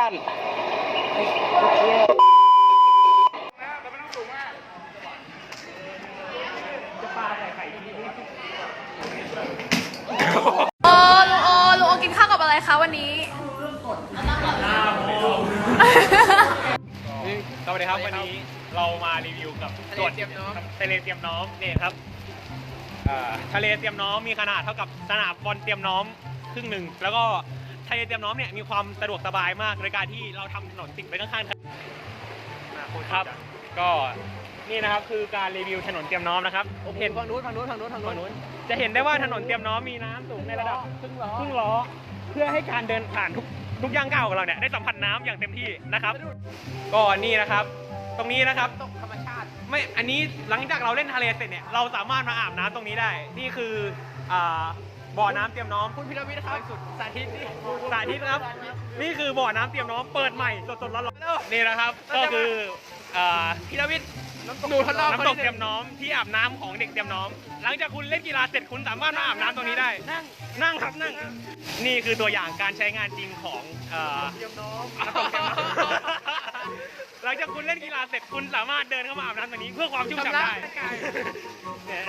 ชั่นโอลุงโอลุงโอกินข้าวกับอะไรคะวันนี้สวัสดีครับวันนี้เรามารีวิวกับส่วนทะเลเตรียมน้อมทะเลเตรียมน้อมนี่ครับอ่าทะเลเตรียมน้อมมีขนาดเท่ากับสนามบอลเตรียมน้อมครึ่งหนึ่งแล้วก็ ทะเลเตรียมน้อมเนี่ยมีความสะดวกสบายมากในการที่เราทำถนนติดไปข้างๆทะเลครับ ก็นี่นะครับคือการรีวิวถนนเตรียมน้อมนะครับเห็นฝั่งนู้นฝั่งนู้นฝั่งนู้นฝั่งนู้นจะเห็นได้ว่าถนนเตรียมน้อมมีน้ำสูงในระดับ ครึ่งล้อครึ่งล้อเพื่อให้การเดินผ่านทุกทุกย่างก้าวของเราเนี่ยได้สัมผัสน้ำอย่างเต็มที่นะครับก็นี่นะครับ ตรงนี้นะครับธรรมชาติ ไม่อันนี้หลังจากเราเล่นทะเลเสร็จเนี่ยเราสามารถมาอาบน้ำตรงนี้ได้ นี่คืออ่า บ่อน้ำเตรียมน้อมคุณพิรวิทย์ครับสุดสาธิตนี่สาธิตครับ นี่คือบ่อน้ำเตรียมน้อมเปิดใหม่สดๆร้อนๆนี่นะครับ ก็คืออ่าพิรวิทย์ดูทดลองน้ำตกเตรียมน้อมที่อาบน้ำของเด็กเตรียมน้อม หลังจากคุณเล่นกีฬาเสร็จคุณสามารถมาอาบน้ำตรงนี้ได้ นั่งนั่งครับนั่ง นี่คือตัวอย่างการใช้งานจริงของเอ่อ เตรียมน้อมน้ำตกเตรียมน้อมหลังจากคุณเล่นกีฬาเสร็จคุณสามารถเดินเข้ามาอาบน้ำตรงนี้เพื่อความชุ่มฉ่ำได้เนี่ย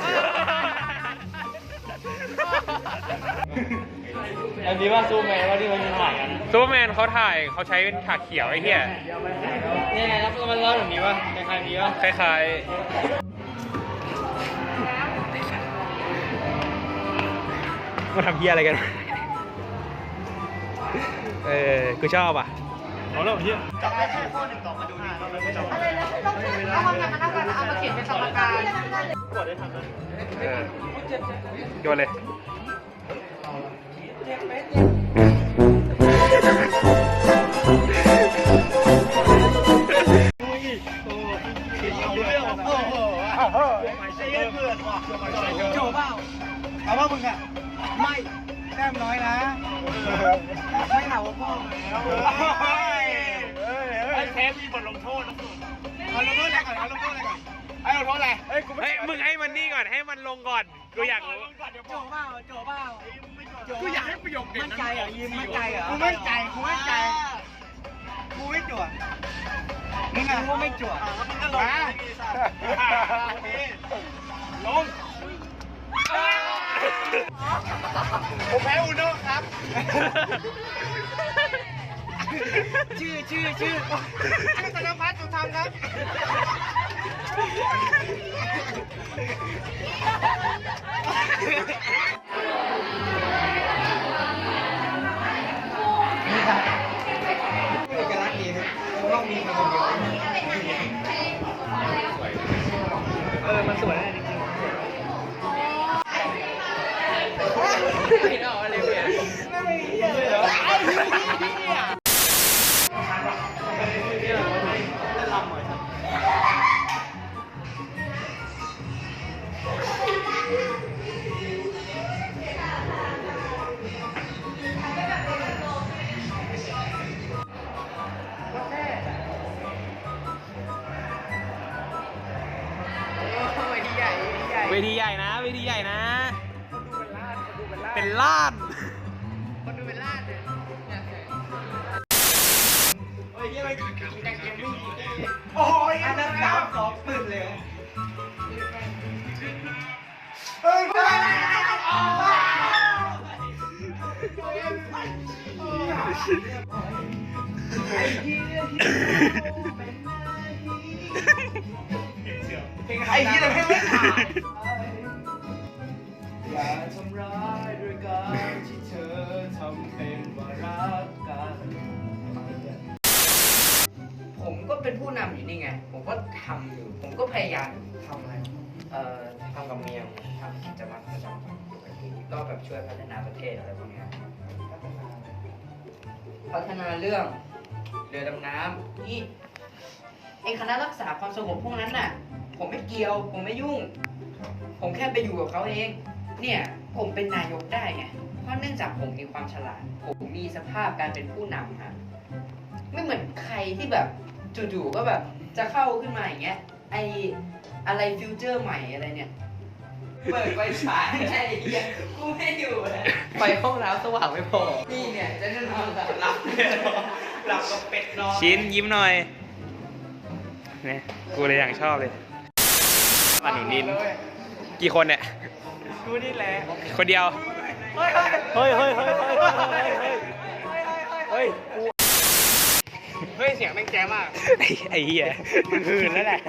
อันนี้ว่าซูมแมนว่าที่เขายืนถ่ายกันซูเปอร์แมนเขาถ่ายเขาใช้ฉากเขียวไอ้เหี้ยเนี่ยแล้วมันร้อนแบบนี้วะคล้ายๆนี้วะคล้ายๆมาทำเหี้ยอะไรกัน เออกูชอบอะเอาแล้วเฮียอะไรนะต้องเอาคำถามมานั่งกันเอามาเขียนเป็นสมการเออโยนเลย โจเปล่าเอาว่ามึงอะไม่แต้มน้อยนะ ไม่ถามว่าพ่อไอ้เทปมีบทลงโทษนะเอาลงโทษอะไรก่อนเอาลงโทษอะไรก่อน ไอ้ลงโทษอะไรเฮ้ยกูไม่เฮ้ยมึงให้มันนี่ก่อนให้มันลงก่อนกูอยากรู้โจเปล่าโจเปล่ากูอยากให้ประโยคเด็ดมั่นใจเหรอยิ้มมั่นใจเหรอกูมั่นใจกูมั่นใจกูไม่จวดมึงอะกูไม่จวดมึงก็ลงลงผมแพ้อุโนะครับ ชื่อชื่อชื่อชื่อธนพัฒน์สุธรรมครับนี่ครับเอกลักษณ์ดีนะต้องมีมาคนเดียวเออ มันสวยนะจริงๆไม่เอาอะไรเลยไม่เหี้ยเลย ทีใหญ่นะเวทีใหญ่นะเป็นล้านโอ้ยอันนั้นสามสองปืนเลยเฮ้ยไปไอ้ เป็นผู้นำอยู่นี่ไง ผมก็ทำอยู่ ผมก็พยายามทำอะไรเอ่อทำกับเมียผมทำกิจวัตรประจำวันปกติก็แบบช่วยพัฒนาประเทศอะไรพวกเนี้ยพัฒนาเรื่องเรือดำน้ำนี่ไอคณะรักษาความสงบพวกนั้นน่ะ ผมไม่เกี่ยว ผมไม่ยุ่ง ผมแค่ไปอยู่กับเขาเอง เนี่ย ผมเป็นนายกได้ไง เพราะเนื่องจากผมมีความฉลาด ผมมีสภาพการเป็นผู้นำฮะไม่เหมือนใครที่แบบ จู่ๆก็แบบจะเข้าขึ้นมาอย่างเงี้ยไออะไรฟิวเจอร์ใหม่อะไรเนี่ย เปิดไฟฉายไอ้เหี้ยกูไม่อยู่เลยไปห้องน้ำสว่างไม่พอ นี่เนี่ยจะนั่นนอนแบบหลับเลยหลับกับเป็ดนอนชิ้นยิ้มหน่อยเนี่ยกูเลยอย่างชอบเลยมาหนุนนิน กี่คนเนี่ย กูนี่แหละคนเดียว เฮ้ยเฮ้ยเฮ้ยเฮ้ยเฮ้ยเฮ้ยเฮ้ยเฮ้ยเฮ้ยเสียงแม่งแจ๋มากไอ้ไอ้เหี้ยมันหืนแล้วแหละ